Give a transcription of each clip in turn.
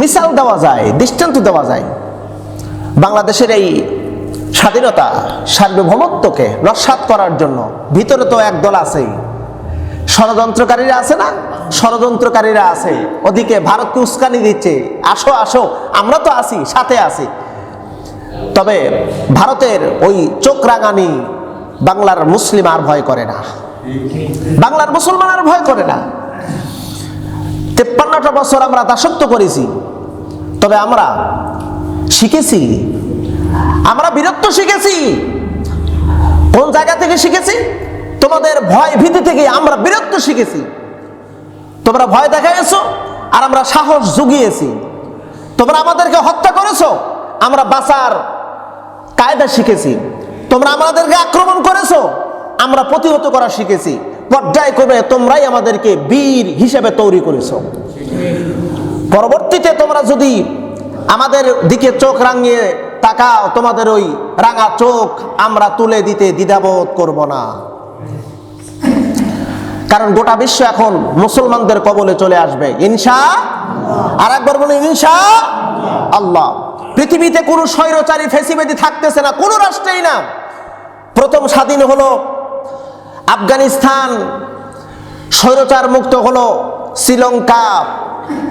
মিসাল দেওয়া যায়, দৃষ্টান্ত দেওয়া যায়। বাংলাদেশের এই স্বাধীনতা, সার্বভৌমত্বকে নস্বাত করার জন্য ভিতরে তো একদল আছেই। ষড়যন্ত্রকারীরা আছে না? ষড়যন্ত্রকারীরা আছে। ওদিকে ভারতকে উস্কানি দিচ্ছে। আসো আসো, আমরা তো আছি, সাথে আছি। তবে ভারতের ওই চোখ রাঙানি বাংলার মুসলিম আর ভয় করে না। বাংলার মুসলমান আর ভয় করে না। তেপ্পান্নটা বছর আমরা দাসত্ব করেছি। তবে আমরা শিখেছি। আমরা বীরত্ব শিখেছি। কোন জায়গা থেকে শিখেছি? তোমাদের ভয় ভীতি থেকে আমরা বীরত্ব শিখেছি। তোমরা ভয় দেখাইছো আর আমরা সাহস জুগিয়েছি। তোমরা আমাদেরকে হত্যা করেছ, আমরা বাঁচার কায়দা শিখেছি। তোমরা আমাদেরকে আক্রমণ করেছ, আমরা প্রতিহত করা শিখেছি। পর্যায় পর্যায়ক্রমে তোমরাই আমাদেরকে বীর হিসেবে তৈরি করেছ। পরবর্তীতে তোমরা যদি আমাদের দিকে চোখ রাঙিয়ে তাকাও, তোমাদের ওই রাঙা চোখ আমরা তুলে দিতে দ্বিধাবোধ করব না। কারণ গোটা বিশ্ব এখন মুসলমানদের কবলে চলে আসবে। ইনসা আর একবার বলুন ইনসা আল্লাহ। পৃথিবীতে কোনো স্বৈরচারী, ফেসিবেদি থাকতেছে না, কোনো রাষ্ট্রেই না। প্রথম স্বাধীন হলো আফগানিস্তান স্বৈরচার মুক্ত হলো শ্রীলঙ্কা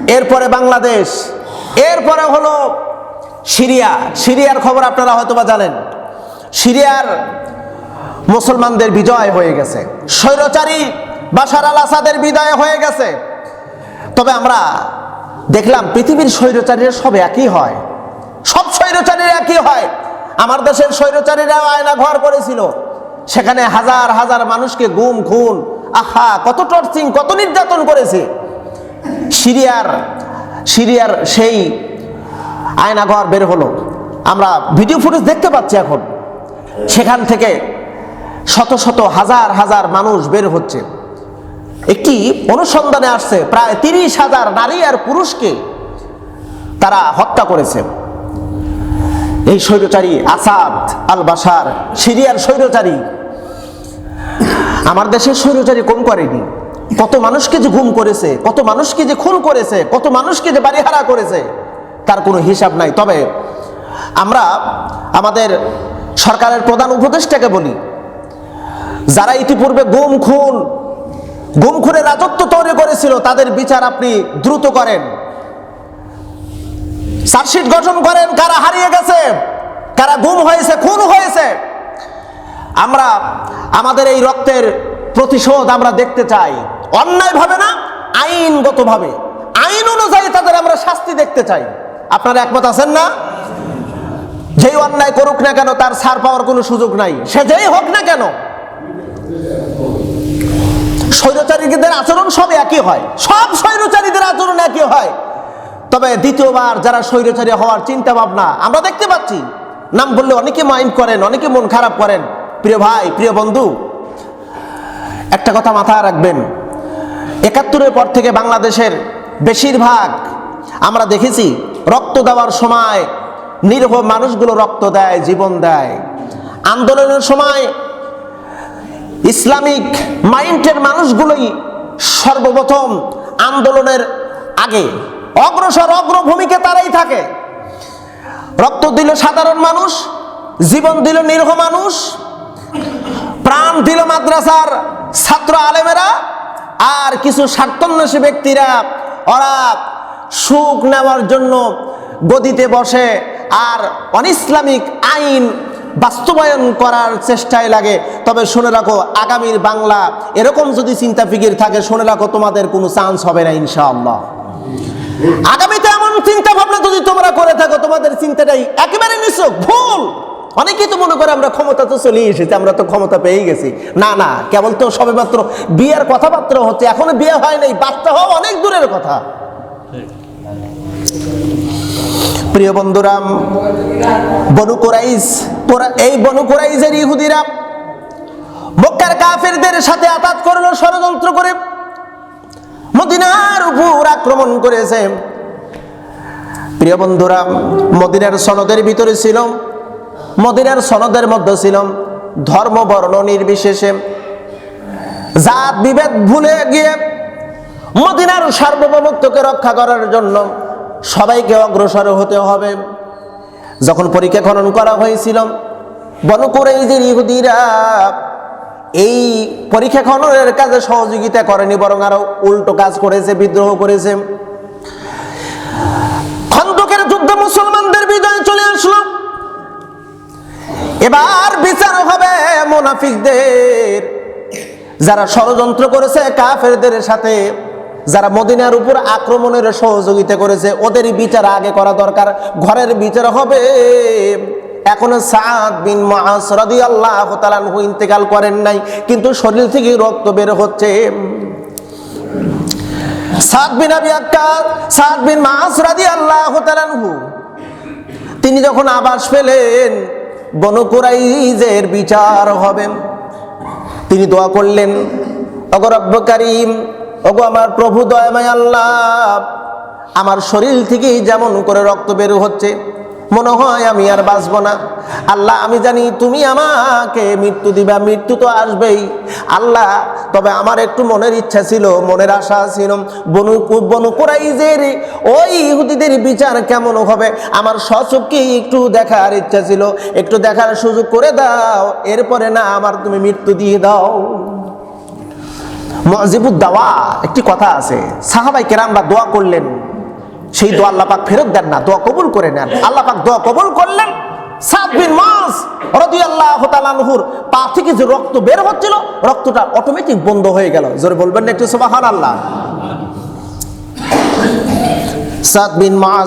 এরপরে বাংলাদেশ, এরপরে হলো সিরিয়া। সিরিয়ার খবর আপনারা হয়তোবা জানেন। সিরিয়ার মুসলমানদের বিজয় হয়ে গেছে। স্বৈরচারী বাশার আল আসাদের বিজয় হয়ে গেছে। তবে আমরা দেখলাম পৃথিবীর স্বৈরচারীরা সব একই হয়। সব স্বৈরচারীরা একই হয়। আমার দেশের স্বৈরচারীরা আয়না ঘর করেছিল। সেখানে হাজার হাজার মানুষকে গুম, খুন, আহা, কত টর্চিং কত নির্যাতন করেছে। সিরিয়ার সিরিয়ার সেই আয়নাঘর বের হলো। আমরা ভিডিও ফুটেজ দেখতে পাচ্ছি এখন। সেখান থেকে শত শত হাজার হাজার মানুষ বের হচ্ছে। একটি অনুসন্ধানে আসছে, প্রায় তিরিশ হাজার নারী আর পুরুষকে তারা হত্যা করেছে। এই স্বৈরচারী আসাদ আল বাসার সিরিয়ার স্বৈরচারী। আমার দেশের স্বৈরচারী কম করেনি। কত মানুষকে যে ঘুম করেছে, কত মানুষকে যে খুন করেছে, কত মানুষকে যে বাড়িহারা করেছে, তার কোনো হিসাব নাই। তবে আমরা আমাদের সরকারের প্রধান উপদেষ্টাকে বলি, যারা ইতিপূর্বে গুম, খুন, গুম খুনে রাজত্ব তৈরি করেছিল, তাদের বিচার আপনি দ্রুত করেন। চার্জশিট গঠন করেন, কারা হারিয়ে গেছে, কারা গুম হয়েছে, খুন হয়েছে। আমরা আমাদের এই রক্তের প্রতিশোধ আমরা দেখতে চাই। অন্যায়ভাবে না, আইনগতভাবে। আইন অনুযায়ী তাদের আমরা শাস্তি দেখতে চাই। আপনারা একমত আছেন না? যেই অন্যায় করুক না কেন, তার ছাড় পাওয়ার কোনো সুযোগ নাই। সে যেই হোক না কেন, স্বৈরচারীদের আচরণ সব একই হয়। সব স্বৈরচারীদের আচরণ একই হয়। তবে দ্বিতীয়বার যারা স্বৈরচারী হওয়ার চিন্তা ভাবনা আমরা দেখতে পাচ্ছি। নাম বললে অনেকে মাইন্ড করেন, অনেকে মন খারাপ করেন। প্রিয় ভাই, প্রিয় বন্ধু, একটা কথা মাথায় রাখবেন। একাত্তরের পর থেকে বাংলাদেশের বেশিরভাগ, আমরা দেখেছি, রক্ত দেওয়ার সময় নিরহ মানুষগুলো রক্ত দেয়, জীবন দেয়। আন্দোলনের সময় ইসলামিক মাইন্ডের মানুষগুলোই সর্বপ্রথম আন্দোলনের আগে অগ্রসর অগ্রভূমিকে তারাই থাকে। রক্ত দিল সাধারণ মানুষ, জীবন দিল নিরহ মানুষ, প্রাণ দিল মাদ্রাসার ছাত্র আলেমেরা আর কিছু স্বার্থন্বেষী ব্যক্তিরা, ওরা সুখ নেওয়ার জন্য গদিতে বসে আর অনিসলামিক আইন বাস্তবায়ন করার চেষ্টায় লাগে। তবে শুনে রাখো, আগামীর বাংলা এরকম যদি চিন্তা ফিকির থাকে, শুনে রাখো, তোমাদের কোনো চান্স হবে না, ইনশাআল্লাহ। আগামীতে এমন চিন্তা ভাবনা যদি তোমরা করে থাকো, তোমাদের চিন্তাটাই একেবারে নিছক, ভুল! অনেকেই তো মনে করে আমরা ক্ষমতা তো চলে এসেছি, আমরা তো ক্ষমতা পেয়ে গেছি। না না, কেবল তো সবে মাত্র বিয়ের কথাবার্তা হচ্ছে, এখনও বিয়ে হয় নাই, বাচ্চা হওয়া অনেক দূরের কথা। প্রিয় বন্ধুরাম বনু কোরাইজ এই বনু কোরাইজের ইহুদিরা মক্কার কাফেরদের সাথে আঘাত করল, ষড়যন্ত্র করে মদিনার উপর আক্রমণ করেছে। প্রিয় বন্ধুরা, মদিনার সনদের ভিতরে ছিল মদিনার সনদের মধ্যে ছিল ধর্ম বর্ণ নির্বিশেষে। জাত বিভেদ ভুলে গিয়ে মদিনার সার্বভৌমত্বকে রক্ষা করার জন্য সবাইকে অগ্রসর হতে হবে। যখন পরীক্ষা খনন করা হয়েছিল বনকুরাইজের ইহুদিরা এই পরীক্ষা খননের কাজে সহযোগিতা করেনি, বরং আরও উল্টো কাজ করেছে, বিদ্রোহ করেছে খন্দকের যুদ্ধে মুসলমানদের বিজয় চলে আসলো এবার বিচার হবে মোনাফিকদের। যারা ষড়যন্ত্র করেছে কাফেরদের সাথে, যারা মদিনার উপর আক্রমণের সহযোগিতা করেছে ওদেরই বিচার আগে করা দরকার, ঘরের বিচার হবে। এখন সাদ বিন মাস রাদিয়াল্লাহু তাআলা আনহু ইন্তেকাল করেন নাই, কিন্তু শরীর থেকে রক্ত বের হচ্ছে। সাদ বিন আবি আক্কাস সাদ বিন মাস রাদিয়াল্লাহু তাআলা আনহু, তিনি যখন আবাস পেলেন বনকুরাইজের বিচার হবে। তিনি দোয়া করলেন অগরব্য কারিম, ওগো আমার প্রভু দয়াময় আল্লাহ, আমার শরীর থেকে যেমন করে রক্ত বের হচ্ছে মনে হয় আমি আর বাঁচব না। আল্লাহ, আমি জানি তুমি আমাকে মৃত্যু দিবা, মৃত্যু তো আসবেই। আল্লাহ, তবে আমার একটু মনের ইচ্ছা ছিল, মনের আশা ছিল বনু বনু কোরাইজের ওই ইহুদিদের বিচার কেমন হবে? আমার সচককে একটু দেখার ইচ্ছা ছিল? একটু দেখার সুযোগ করে দাও, এরপরে না আমার তুমি মৃত্যু দিয়ে দাও। মজিবুদ্দাওয়া একটি কথা আছে। সাহাবাই কেরামরা দোয়া করলেন। সেই দোয়া আল্লাহ ফেরত দেন না, দোয়া কবুল করে নেন। আল্লাহ পাক দোয়া কবুল করলেন। সাত বিন মাস রাদিয়াল্লাহু পা থেকে যে রক্ত বের হচ্ছিল, রক্তটা অটোমেটিক বন্ধ হয়ে গেল। জোরে বলবেন না একটু সুবহানাল্লাহ। সাদ বিন মাস